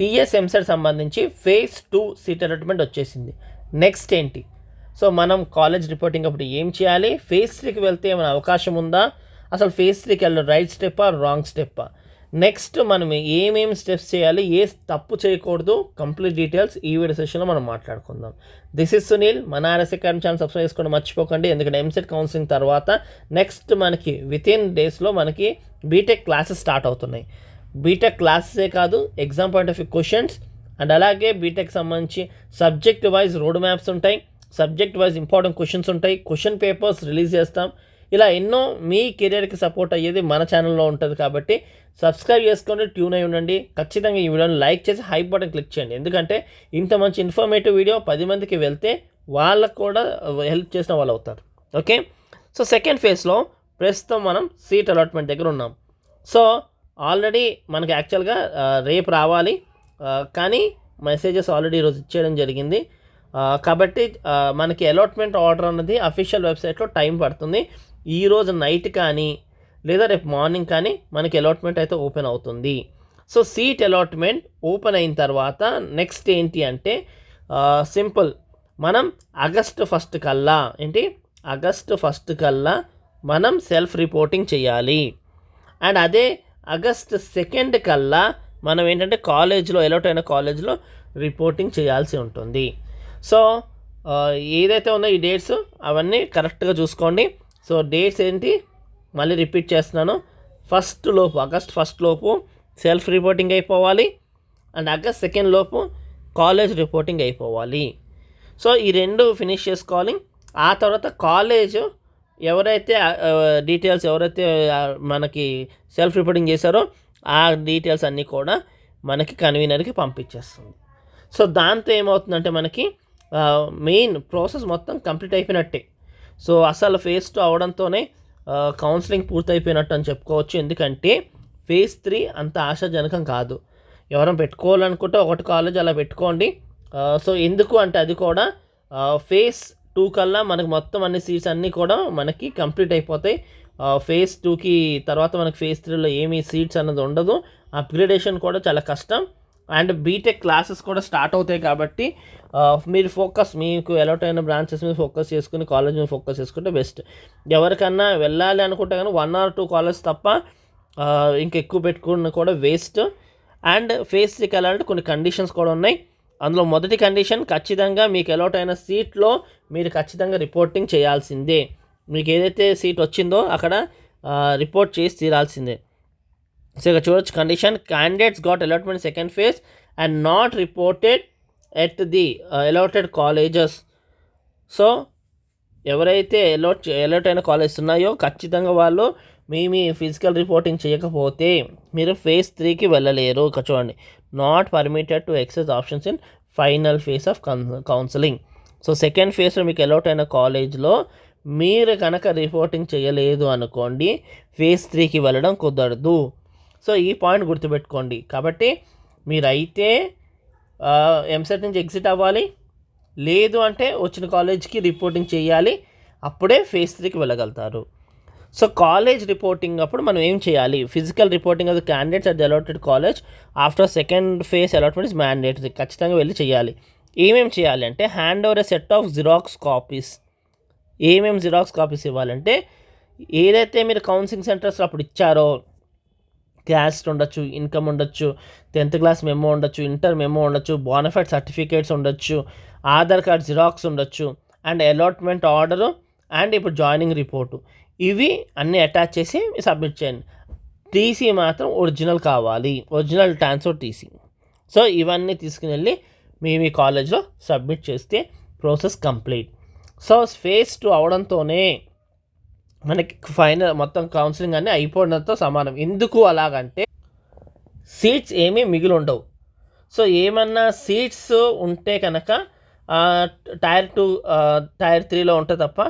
TS EAMCET సంబంధించి phase two seat allotment వచ్చేసింది. Next ఏంటి? సో మనం కాలేజ్ రిపోర్టింగ్ అప్పుడు ఏం చేయాలి? ఫేజ్ త్రీకి వెళ్తే ఏమైనా అవకాశం ఉందా? అసలు ఫేజ్ త్రీకి వెళ్ళడం రైట్ స్టెప్పా రాంగ్ స్టెప్పా నెక్స్ట్ మనం ఏమేమి స్టెప్స్ చేయాలి? ఏ తప్పు చేయకూడదు? కంప్లీట్ డీటెయిల్స్ ఈ వీడియో సెషన్లో మనం మాట్లాడుకుందాం. దిస్ ఇస్ సునీల్ మన ఆర్ఎస్ అకాడమీ ఛానల్ సబ్స్క్రైబ్ చేసుకోండి మర్చిపోకండి. ఎందుకంటే ఎంసెట్ కౌన్సిలింగ్ తర్వాత నెక్స్ట్ మనకి విత్ ఇన్ డేస్లో మనకి బీటెక్ క్లాసెస్ స్టార్ట్ అవుతున్నాయి. బీటెక్ క్లాసెసే కాదు exam point of view questions and అలాగే బీటెక్ సంబంధించి సబ్జెక్ట్ వైజ్ రోడ్ మ్యాప్స్ ఉంటాయి సబ్జెక్ట్ వైజ్ ఇంపార్టెంట్ క్వశ్చన్స్ ఉంటాయి క్వశ్చన్ పేపర్స్ రిలీజ్ చేస్తాం. ఇలా ఎన్నో మీ కెరియర్కి సపోర్ట్ అయ్యేది మన ఛానల్లో ఉంటుంది కాబట్టి సబ్స్క్రైబ్ చేసుకోండి ట్యూన్ అయి ఉండండి. ఖచ్చితంగా ఈ వీడియోని లైక్ చేసి హై బటన్ క్లిక్ చేయండి. ఎందుకంటే ఇంత మంచి ఇన్ఫర్మేటివ్ వీడియో పది మందికి వెళ్తే వాళ్ళకు కూడా హెల్ప్ చేసిన వాళ్ళు అవుతారు. ఓకే సో సెకండ్ ఫేజ్లో ప్రస్తుతం మనం సీట్ అలాట్మెంట్ దగ్గర ఉన్నాం. సో ఆల్రెడీ మనకి యాక్చువల్గా రేపు రావాలి. కానీ మెసేజెస్ ఆల్రెడీ ఈరోజు ఇచ్చేయడం జరిగింది. కాబట్టి మనకి అలాట్మెంట్ ఆర్డర్ అన్నది అఫీషియల్ వెబ్సైట్లో టైం పడుతుంది. ఈరోజు నైట్ కానీ లేదా రేపు మార్నింగ్ కానీ మనకి అలాట్మెంట్ అయితే ఓపెన్ అవుతుంది. సో సీట్ అలాట్మెంట్ ఓపెన్ అయిన తర్వాత నెక్స్ట్ ఏంటి అంటే సింపుల్. మనం ఆగస్ట్ ఫస్ట్ కల్లా ఏంటి? ఆగస్ట్ ఫస్ట్ కల్లా మనం సెల్ఫ్ రిపోర్టింగ్ చేయాలి. అండ్ అదే ఆగస్ట్ సెకండ్ కల్లా మనం ఏంటంటే కాలేజ్లో ఎలౌట్ అయిన కాలేజ్లో రిపోర్టింగ్ చేయాల్సి ఉంటుంది. సో ఏదైతే ఉందో ఈ డేట్స్ అవన్నీ కరెక్ట్గా చూసుకోండి. సో డేట్స్ ఏంటి? మళ్ళీ రిపీట్ చేస్తున్నాను. ఫస్ట్ లోపు ఆగస్ట్ ఫస్ట్ లోపు సెల్ఫ్ రిపోర్టింగ్ అయిపోవాలి. అండ్ ఆగస్ట్ సెకండ్ లోపు కాలేజ్ రిపోర్టింగ్ అయిపోవాలి. సో ఈ రెండు ఫినిష్ చేసుకోవాలి. ఆ తర్వాత కాలేజ్ ఎవరైతే డీటెయిల్స్ ఎవరైతే మనకి సెల్ఫ్ రిపోర్టింగ్ చేశారో ఆ డీటెయిల్స్ అన్నీ కూడా మనకి కన్వీనర్కి పంపించేస్తుంది. సో దాంతో ఏమవుతుందంటే మనకి మెయిన్ ప్రాసెస్ మొత్తం కంప్లీట్ అయిపోయినట్టే. సో అసలు ఫేజ్ టూ అవడంతోనే కౌన్సిలింగ్ పూర్తయిపోయినట్టు అని చెప్పుకోవచ్చు. ఎందుకంటే ఫేజ్ త్రీ అంత ఆశాజనకం కాదు. ఎవరైనా పెట్టుకోవాలనుకుంటే ఒకటి కాలేజ్ అలా పెట్టుకోండి. సో ఎందుకు అంటే అది కూడా ఫేస్ టూ కల్లా మనకు మొత్తం అన్ని సీట్స్ అన్నీ కూడా మనకి కంప్లీట్ అయిపోతాయి. ఫేజ్ టూకి తర్వాత మనకి ఫేజ్ త్రీలో ఏమీ సీట్స్ అన్నది ఉండదు. అప్గ్రేడేషన్ కూడా చాలా కష్టం. అండ్ బీటెక్ క్లాసెస్ కూడా స్టార్ట్ అవుతాయి కాబట్టి మీరు ఫోకస్ మీకు ఎలౌట్ అయిన బ్రాంచెస్ మీద ఫోకస్ చేసుకుని కాలేజ్ మీద ఫోకస్ చేసుకుంటే బెస్ట్ ఎవరికన్నా వెళ్ళాలి అనుకుంటే కానీ వన్ ఆర్ టూ కాలేజ్ తప్ప ఇంకెక్కువ పెట్టుకున్న కూడా వేస్ట్ అండ్ ఫేస్ త్రీకి వెళ్ళాలంటే కొన్ని కండిషన్స్ కూడా ఉన్నాయి. అందులో మొదటి కండిషన్ ఖచ్చితంగా మీకు అలాట్ అయిన సీట్లో మీరు ఖచ్చితంగా రిపోర్టింగ్ చేయాల్సిందే. మీకు ఏదైతే సీట్ వచ్చిందో అక్కడ రిపోర్ట్ చేసి తీరాల్సిందే. సో ఇక్కడ చూడొచ్చు condition candidates got allotment second phase and not reported at the allotted colleges so ఎవరైతే ఎలోట్ ఎలౌట్ అయిన కాలేజెస్ ఉన్నాయో ఖచ్చితంగా వాళ్ళు మీ మీ ఫిజికల్ రిపోర్టింగ్ చేయకపోతే మీరు ఫేజ్ త్రీకి వెళ్ళలేరు. ఇక్కడ చూడండి. Not permitted to access options in final phase of counselling so second ఫేజ్లో మీకు అలౌట్ అయిన కాలేజ్లో మీరు కనుక రిపోర్టింగ్ చేయలేదు అనుకోండి ఫేజ్ త్రీకి వెళ్ళడం కుదరదు. సో ఈ పాయింట్ గుర్తుపెట్టుకోండి. కాబట్టి మీరైతే ఎంసెట్ నుంచి ఎగ్జిట్ అవ్వాలి. లేదు అంటే వచ్చిన కాలేజ్కి రిపోర్టింగ్ చేయాలి. అప్పుడే ఫేజ్ త్రీకి వెళ్ళగలుగుతారు. సో కాలేజ్ రిపోర్టింగ్ అప్పుడు మనం ఏం చేయాలి? Physical reporting of the candidates at the allotted college after second phase allotment is mandatory. ఖచ్చితంగా వెళ్ళి చేయాలి. ఏమేమి చేయాలి అంటే hand over a set of xerox copies. ఏమేమి జిరాక్స్ కాపీస్ ఇవ్వాలంటే ఏదైతే మీరు కౌన్సిలింగ్ సెంటర్స్లో అప్పుడు ఇచ్చారో క్యాస్ట్ ఉండొచ్చు ఇన్కమ్ ఉండొచ్చు టెన్త్ క్లాస్ మెమో ఉండొచ్చు ఇంటర్ మెమో ఉండొచ్చు బోనఫైడ్ సర్టిఫికేట్స్ ఉండొచ్చు ఆధార్ కార్డ్ జిరాక్స్ ఉండొచ్చు అండ్ అలాట్మెంట్ ఆర్డరు అండ్ ఇప్పుడు జాయినింగ్ రిపోర్టు. ఇవి అన్నీ అటాచ్ చేసి సబ్మిట్ చేయండి. టీసీ మాత్రం ఒరిజినల్ కావాలి. Original transfer TC. సో ఇవన్నీ తీసుకుని వెళ్ళి మీ మీ కాలేజ్లో సబ్మిట్ చేస్తే process complete. So phase two అవడంతోనే మనకి ఫైనల్ మొత్తం కౌన్సిలింగ్ అన్నీ అయిపోవడంతో సమానం. ఎందుకు అలాగంటే సీట్స్ ఏమీ మిగిలి ఉండవు సో ఏమన్నా సీట్స్ ఉంటే కనుక టైర్ టూ టైర్ త్రీలో ఉంటే తప్ప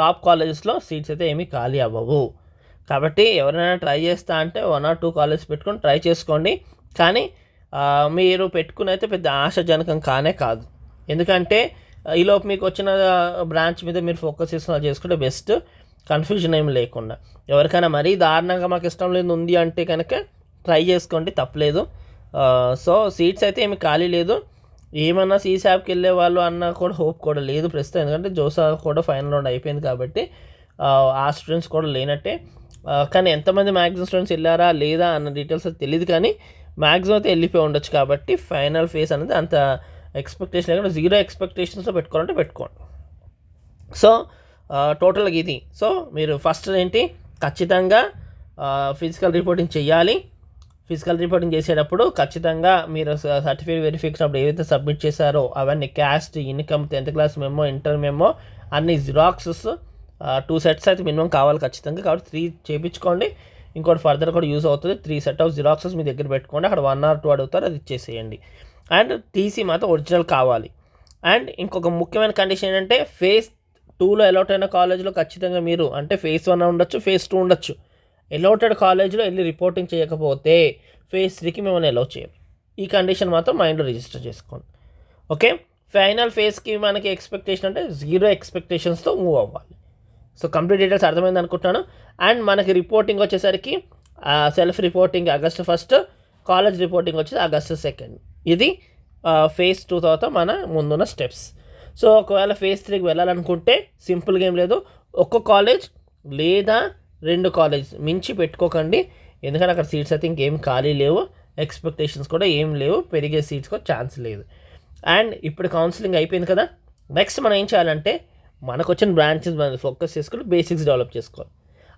టాప్ కాలేజెస్లో సీట్స్ అయితే ఏమీ ఖాళీ అవ్వవు. కాబట్టి ఎవరైనా ట్రై చేస్తా అంటే వన్ ఆర్ టూ కాలేజ్ పెట్టుకొని ట్రై చేసుకోండి. కానీ మీరు పెట్టుకుని అయితే పెద్ద ఆశాజనకం కానే కాదు. ఎందుకంటే ఈలోపు మీకు వచ్చిన బ్రాంచ్ మీద మీరు ఫోకస్ చేసిన చేసుకుంటే బెస్ట్. కన్ఫ్యూజన్ ఏమి లేకుండా. ఎవరికైనా మరీ దారుణంగా మాకు ఇష్టం లేదు ఉంది అంటే కనుక ట్రై చేసుకోండి తప్పలేదు. సో సీట్స్ అయితే ఏమి ఖాళీ లేదు. ఏమన్నా సీసాబ్కి వెళ్ళే వాళ్ళు అన్న కూడా హోప్ కూడా లేదు ప్రస్తుతం. ఎందుకంటే జోసా కూడా ఫైనల్ రౌండ్ అయిపోయింది కాబట్టి ఆ, స్టూడెంట్స్ కూడా లేనట్టే. కానీ ఎంతమంది మ్యాక్సిమం స్టూడెంట్స్ వెళ్ళారా లేదా అన్న డీటెయిల్స్ తెలియదు కానీ మ్యాక్సిమం అయితే వెళ్ళిపోయి ఉండొచ్చు కాబట్టి ఫైనల్ ఫేస్ అనేది అంత ఎక్స్పెక్టేషన్ లేకుండా జీరో ఎక్స్పెక్టేషన్స్తో పెట్టుకోవాలంటే పెట్టుకోండి. సో టోటల్గా ఇది. సో మీరు ఫస్ట్ ఏంటి? ఖచ్చితంగా ఫిజికల్ రిపోర్టింగ్ చేయాలి ఫిజికల్ రిపోర్టింగ్ చేసేటప్పుడు ఖచ్చితంగా మీరు సర్టిఫికేట్ వెరిఫికేషన్ అప్పుడు ఏవైతే సబ్మిట్ చేశారో అవన్నీ caste income tenth class memo inter memo అన్ని జిరాక్సెస్ టూ సెట్స్ అయితే మినిమం కావాలి ఖచ్చితంగా. కాబట్టి త్రీ చేయించుకోండి ఇంకోటి ఫర్దర్ కూడా యూస్ అవుతుంది. త్రీ సెట్ ఆఫ్ జిరాక్సెస్ మీ దగ్గర పెట్టుకోండి. అక్కడ వన్ ఆర్ టూ అడుగుతారు అది ఇచ్చేసేయండి. అండ్ టీసీ మాత్రం ఒరిజినల్ కావాలి. అండ్ ఇంకొక ముఖ్యమైన కండిషన్ ఏంటంటే ఫేస్ టూలో అలౌట్ అయిన కాలేజ్లో ఖచ్చితంగా మీరు అంటే ఫేస్ వన్ ఉండొచ్చు ఫేస్ టూ ఉండొచ్చు. ఎలోటెడ్ కాలేజ్లో వెళ్ళి రిపోర్టింగ్ చేయకపోతే ఫేస్ త్రీకి మిమ్మల్ని ఎలో చేయరు ఈ కండిషన్ మాత్రం మైండ్లో రిజిస్టర్ చేసుకోండి. ఓకే ఫైనల్ ఫేస్కి మనకి ఎక్స్పెక్టేషన్ అంటే జీరో ఎక్స్పెక్టేషన్స్తో మూవ్ అవ్వాలి. సో కంప్లీట్ డీటెయిల్స్ అర్థమైంది అనుకుంటున్నాను. అండ్ మనకి రిపోర్టింగ్ వచ్చేసరికి self reporting August first college reporting వచ్చేసి ఆగస్ట్ సెకండ్ ఇది ఫేజ్ టూ తర్వాత మన ముందున్న స్టెప్స్ సో ఒకవేళ ఫేజ్ త్రీకి వెళ్ళాలనుకుంటే సింపుల్గా ఏం లేదు. ఒక్క కాలేజ్ లేదా రెండు కాలేజ్ మించి పెట్టుకోకండి. ఎందుకంటే అక్కడ సీట్స్ అయితే ఇంకేం ఖాళీ లేవు. ఎక్స్పెక్టేషన్స్ కూడా ఏం లేవు. పెరిగే సీట్స్ కూడా ఛాన్స్ లేదు. అండ్ ఇప్పుడు కౌన్సిలింగ్ అయిపోయింది కదా. నెక్స్ట్ మనం ఏం చేయాలంటే మనకు వచ్చిన బ్రాంచెస్ మనం ఫోకస్ చేసుకుని బేసిక్స్ డెవలప్ చేసుకోవాలి.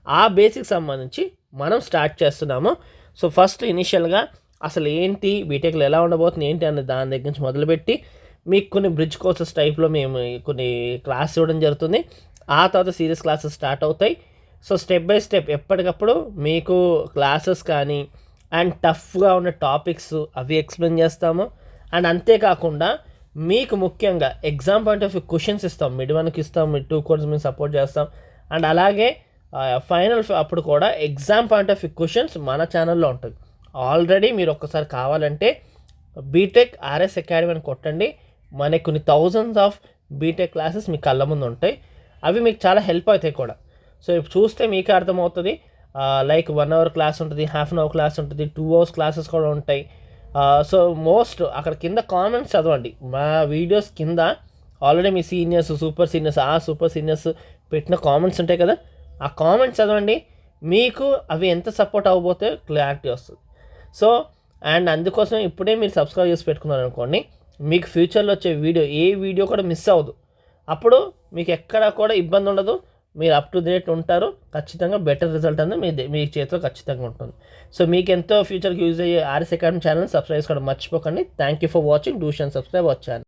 ఆ బేసిక్స్ సంబంధించి మనం స్టార్ట్ చేస్తున్నాము. సో ఫస్ట్ ఇనిషియల్గా అసలు ఏంటి బీటెక్లో ఎలా ఉండబోతుంది ఏంటి అన్న దాని దగ్గర నుంచి మొదలుపెట్టి మీకు కొన్ని బ్రిడ్జ్ కోర్సెస్ టైప్లో మేము కొన్ని క్లాస్ ఇవ్వడం జరుగుతుంది. ఆ తర్వాత సీరియస్ క్లాసెస్ స్టార్ట్ అవుతాయి. సో స్టెప్ బై స్టెప్ ఎప్పటికప్పుడు మీకు క్లాసెస్ కానీ అండ్ టఫ్గా ఉన్న టాపిక్స్ అవి ఎక్స్ప్లెయిన్ చేస్తాము. అండ్ అంతేకాకుండా మీకు ముఖ్యంగా exam point of view questions ఇస్తాం. మిడ్ వన్కి ఇస్తాం మిడ్ టూ కోర్స్ మేము సపోర్ట్ చేస్తాం. అండ్ అలాగే ఫైనల్ అప్పుడు కూడా exam point of view questions మన ఛానల్లో ఉంటుంది ఆల్రెడీ మీరు ఒక్కసారి కావాలంటే బీటెక్ ఆర్ఎస్ అకాడమీ అని కొట్టండి. మనకి కొన్ని థౌజండ్స్ ఆఫ్ బీటెక్ క్లాసెస్ మీ కళ్ళ ముందు ఉంటాయి. అవి మీకు చాలా హెల్ప్ అవుతాయి కూడా. సో ఇప్పుడు చూస్తే మీకే అర్థమవుతుంది లైక్ వన్ అవర్ క్లాస్ ఉంటుంది హాఫ్ అన్ అవర్ క్లాస్ ఉంటుంది టూ అవర్స్ క్లాసెస్ కూడా ఉంటాయి. సో మోస్ట్ అక్కడ కింద కామెంట్స్ చదవండి. మా వీడియోస్ కింద ఆల్రెడీ మీ సీనియర్స్ సూపర్ సీనియర్స్ ఆ సూపర్ సీనియర్స్ పెట్టిన కామెంట్స్ ఉంటాయి కదా ఆ కామెంట్స్ చదవండి. మీకు అవి ఎంత సపోర్ట్ అవ్వబోతే క్లారిటీ వస్తుంది. సో అండ్ అందుకోసం ఇప్పుడే మీరు సబ్స్క్రైబ్ చేసి పెట్టుకున్నారు అనుకోండి మీకు ఫ్యూచర్లో వచ్చే వీడియో ఏ వీడియో కూడా మిస్ అవ్వదు. అప్పుడు మీకు ఎక్కడ కూడా ఇబ్బంది ఉండదు. మీరు అప్ టు డేట్ ఉంటారో ఖచ్చితంగా బెటర్ రిజల్ట్ అనేది మీ మీ చేతిలో ఖచ్చితంగా ఉంటుంది. సో మీకు ఎంతో ఫ్యూచర్కి యూజ్ అయ్యే ఆర్ఎస్ అకాడమీ ఛానల్ సబ్స్క్రైబ్ చేసుకోవడం మర్చిపోకండి. థ్యాంక్ యూ ఫర్ వాచింగ్ డూషన్ సబ్స్క్రైబ్ వచ్చాను